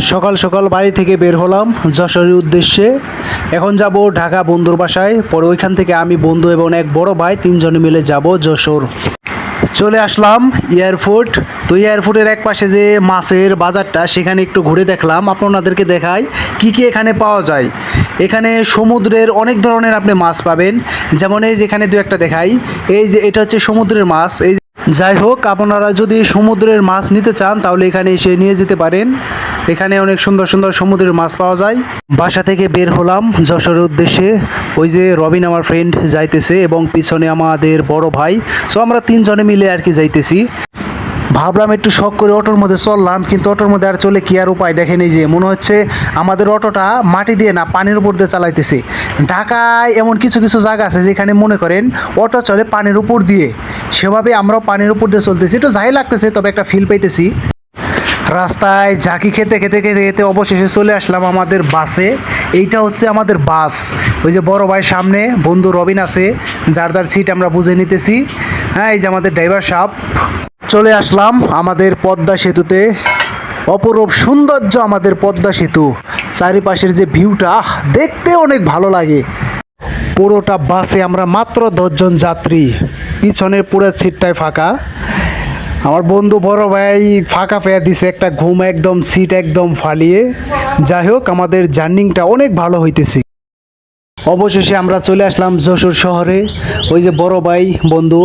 সকাল সকাল বাড়ি থেকে বের হলাম যশোরের উদ্দেশ্যে। এখন যাব ঢাকা বন্ধুর বাসায়। পরে ওইখান থেকে আমি, বন্ধু এবং এক বড় ভাই তিনজনে মিলে যাব যশোর। চলে আসলাম এয়ারপোর্ট। তো এয়ারপোর্টের এক পাশে যে মাছের বাজারটা, সেখানে একটু ঘুরে দেখলাম। আপনাদেরকে দেখাই কি কি এখানে পাওয়া যায়। এখানে সমুদ্রের অনেক ধরনের আপনি মাছ পাবেন। যেমন এই যেখানে দু একটা দেখাই। এই যে এটা হচ্ছে সমুদ্রের মাছ। এই যাই হোক, আপনারা যদি সমুদ্রের মাছ নিতে চান, তাহলে এখানে এসে নিয়ে যেতে পারেন। এখানে অনেক সুন্দর সুন্দর সমুদ্রের মাছ পাওয়া যায়। বাসা থেকে বের হলাম যশোরের উদ্দেশ্যে। ওই যে রবিন আমার ফ্রেন্ড যাইতেছে এবং পিছনে আমাদের বড় ভাই। সো আমরা তিনজনে মিলে আর কি যাইতেছি। ভাবলাম একটু শখ করে অটোর মধ্যে চললাম, কিন্তু অটোর মধ্যে আর চলে কি আর উপায় দেখেনি যে, মনে হচ্ছে আমাদের অটোটা মাটি দিয়ে না পানির উপর দিয়ে চালাইতেছে। ঢাকায় এমন কিছু কিছু জায়গা আছে যেখানে মনে করেন অটো চলে পানির উপর দিয়ে। সেভাবে আমরাও পানির উপর দিয়ে চলতেছি। একটু যাই লাগতেছে, তবে একটা ফিল পাইতেছি। রাস্তায় ঝাঁকি খেতে খেতে খেতে খেতে অবশেষে চলে আসলাম আমাদের বাসে। এইটা হচ্ছে আমাদের বাস। ওই যে বড় ভাই সামনে বন্ধু রবিন আছে, যার যার সিট আমরা বুঝে নিতেছি। হ্যাঁ এই যে আমাদের ড্রাইভার সাহেব। চলে আসলাম আমাদের পদ্মা সেতুতে। অপরূপ সৌন্দর্য আমাদের পদ্মা সেতু। চারিপাশের যে ভিউটা দেখতে অনেক ভালো লাগে। পুরোটা বাসে আমরা মাত্র দশজন যাত্রী। পিছনের পুরো সিটটায় ফাঁকা। আমার বন্ধু বড় ভাই ফাঁকা পেয়ে দিছে একটা ঘুম একদম, সিট একদম ফালিয়ে। যাই হোক, আমাদের জার্নিংটা অনেক ভালো হইতেছে। অবশেষে আমরা চলে আসলাম যশোর শহরে। ওই যে বড় ভাই, বন্ধু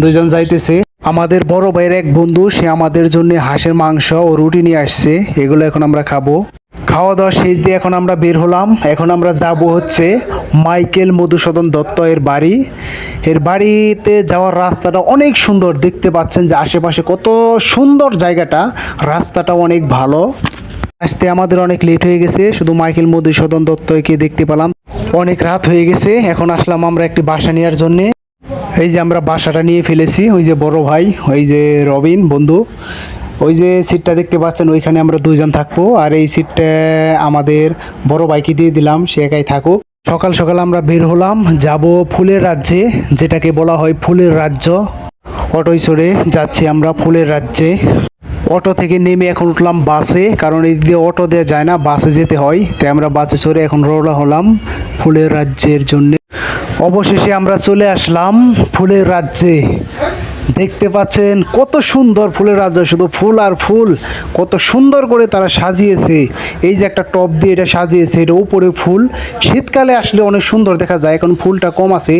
দুজন যাইতেছে। আমাদের বড় ভাইয়ের এক বন্ধু, সে আমাদের জন্য হাঁসের মাংস ও রুটি নিয়ে আসছে। এগুলো এখন আমরা খাব। খাওয়া দাওয়া শেষ দিয়ে এখন আমরা বের হলাম। এখন আমরা যাব হচ্ছে মাইকেল মধুসূদন দত্ত এর বাড়ি। এর বাড়িতে যাওয়ার রাস্তাটা অনেক সুন্দর। দেখতে পাচ্ছেন যে আশেপাশে কত সুন্দর জায়গাটা। রাস্তাটা অনেক ভালো। আসতে আমাদের অনেক লেট হয়ে গেছে। শুধু মাইকেল মধুসূদন দত্তকে দেখতে পেলাম। অনেক রাত হয়ে গেছে। এখন আসলাম আমরা একটি বাসা নেওয়ার জন্যে। এই যে আমরা বাসাটা নিয়ে ফেলেছি, ওই যে বড় ভাই, ওই যে রবিন, বন্ধু। ওই যে সিটটা দেখতে পাচ্ছেন, ওইখানে আমরা দুজন থাকব। আর এই সিটটা আমাদের বড় ভাইকে দিয়ে দিলাম, সে একাই থাকুক। সকাল সকাল আমরা বের হলাম, যাব ফুলের রাজ্যে, যেটাকে বলা হয় ফুলের রাজ্য। অটোয় চড়ে যাচ্ছি আমরা ফুলের রাজ্যে। অটো থেকে নেমে এখন উঠলাম বাসে, কারণ এই দিয়ে অটো দেওয়া যায় না, বাসে যেতে হয়। তাই আমরা বাসে চড়ে এখন রওনা হলাম ফুলের রাজ্যের জন্য। অবশেষে আমরা চলে আসলাম ফুলের রাজ্যে। দেখতে পাচ্ছেন কত সুন্দর ফুলের রাজ্য, শুধু ফুল আর ফুল। কত সুন্দর করে তারা সাজিয়েছে। এই যে একটা টপ দিয়ে এটা সাজিয়েছে, এটা উপরে ফুল। শীতকালে আসলে অনেক সুন্দর দেখা যায়, এখন ফুলটা কম আছে।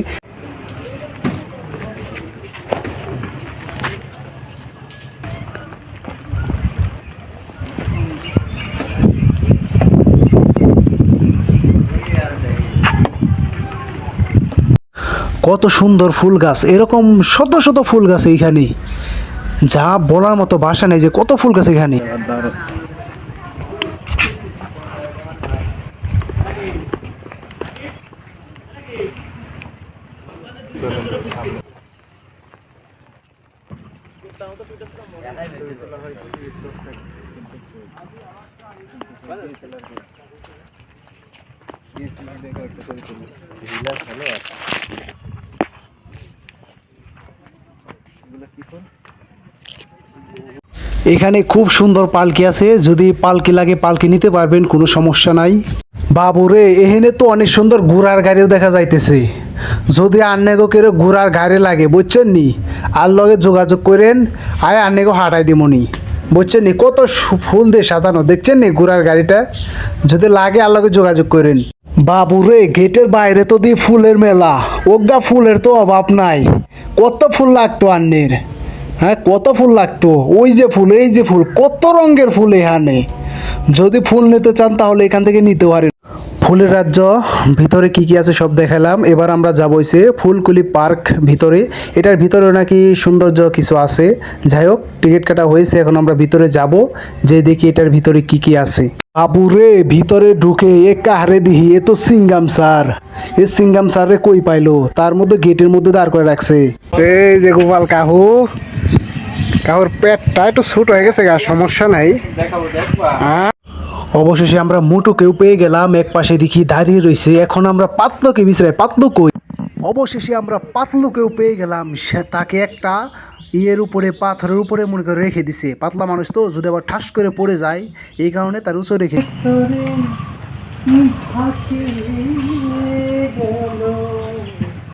কত সুন্দর ফুল গাছ, এরকম শত শত ফুল গাছ এইখানে। যা বলার মতো বাসা নেই যে কত ফুল গাছ এখানে। এখানে খুব সুন্দর পালকি আছে। যদি পালকি লাগে, পালকি নিতে পারবেন, কোনো সমস্যা নাই। বাবুরে, এখানে তো অনেক সুন্দর ঘোড়ার গাড়িও দেখা যাইতেছে। যদি আন্নেগো কেউ ঘোড়ার গাড়ি লাগে, বুঝছেন নি? আর লগে যোগাযোগ করেন, আয় আন্নেগো হাঁটাই দিমনি বুঝছেন নি? কত ফুল দিয়ে সাজানো, দেখছেন নি ঘোড়ার গাড়িটা? যদি লাগে, আর লগে যোগাযোগ করেন। বাবুরে, গেটের বাইরে তো দিয়ে ফুলের মেলা। ওগা ফুলের তো অভাব নাই। কত ফুল লাগতো আন্নির? হ্যাঁ কত ফুল লাগতো? ওই যে ফুল, এই যে ফুল, কত রঙের ফুল এখানে? যদি ফুল নিতে চান তাহলে এখান থেকে নিতে পারেন। ফুলের রাজ্য ভিতরে কি কি আছে সব দেখালাম। এবার আমরা যাব হইছে ফুলকুলি পার্ক ভিতরে। এটার ভিতরে নাকি সৌন্দর্য কিছু আছে। যাই হোক টিকিট কাটা হয়েছে এখন আমরা ভিতরে যাব। যে দেখি এটার ভিতরে কি কি আছে। বাবুরে ভিতরে ঢুকে এ কাহারে দিহি? এ তো সিঙ্গাম স্যার। এ সিঙ্গাম স্যার রে কই পাইলো? তার মধ্যে গেটের মধ্যে দাঁড় করে রাখছে। এই যে গোপাল কাহু। কাহুর পেটটা একটু ছোট হয়ে গেছে গা সমস্যা নাই। অবশেষে আমরা মুটুকেও পেয়ে গেলাম, এক পাশে দেখি দাঁড়িয়ে রয়েছে। এখন আমরা পাতলোকে বিচারে পাতলু কই? অবশেষে আমরা পাতলুকেও পেয়ে গেলাম, সে তাকে একটা ইয়ের উপরে, পাথরের উপরে মনে করে রেখে দিছে। পাতলা মানুষ তো, যদি আবার ঠাস করে পড়ে যায়, এই কারণে তার উঁচু রেখে